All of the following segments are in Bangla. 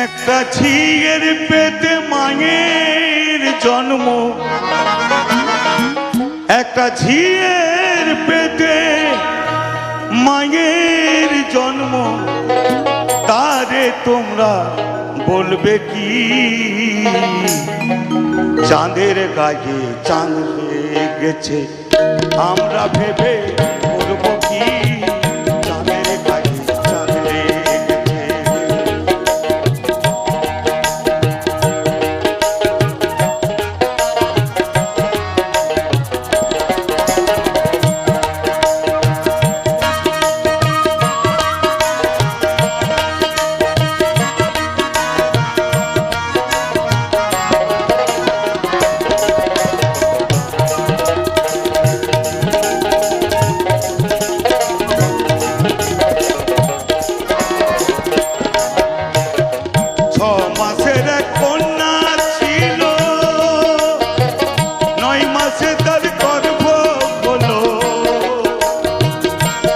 একটা ঝিয়ের পেটে মায়ের জন্ম। একটা ঝিয়ের পেটে মায়ের জন্ম। তারে তোমরা বলবে কি? চাঁদের গায়ে চাঁদ গেছে আমরা ভেবে মাসের এক ছিল। নয় মাসে তার গর্ভ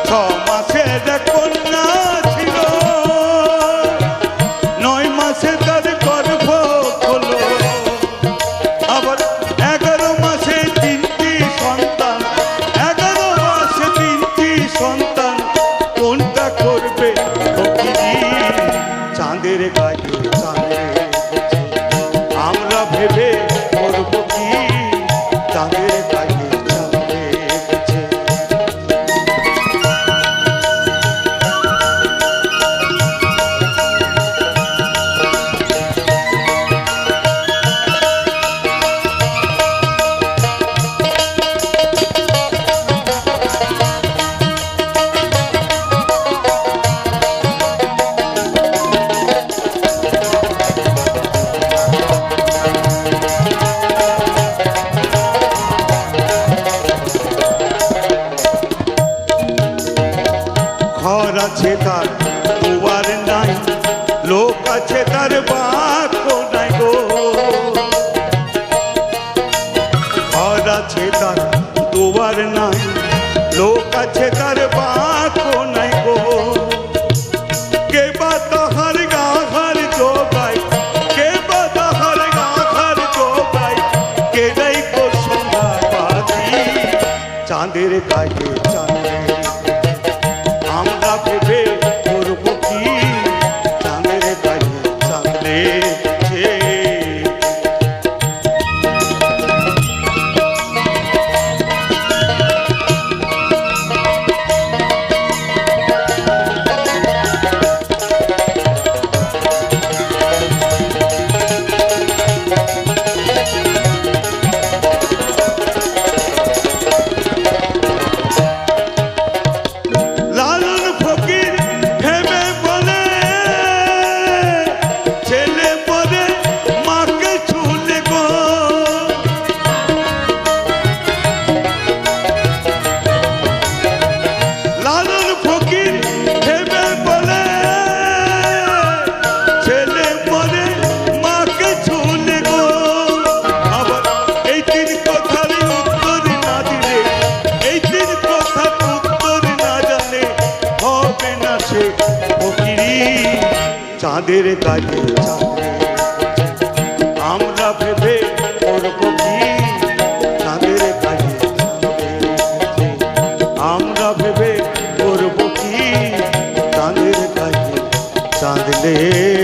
ছ মাসের এক কন্যা ছিল। নয় মাসে তার ঘর আছে তার, দুয়ার নাই। লোক আছে তার বাক্য নাই গো। ঘর আছে তার, দুয়ার নাই। লোক আছে তার বাক্য নাই গো। কে বা তাহার গাহার জোগাই কে বা তাহার গাহার জোগাই কে নাই গো সন্ধ্যাবাদী চাঁদের গায়ে চাঁদের কাজে আমরা ভেবে চাঁদের কাজে আমরা ভেবে করব কি? চাঁদের কাজে চাঁদ লেগেছে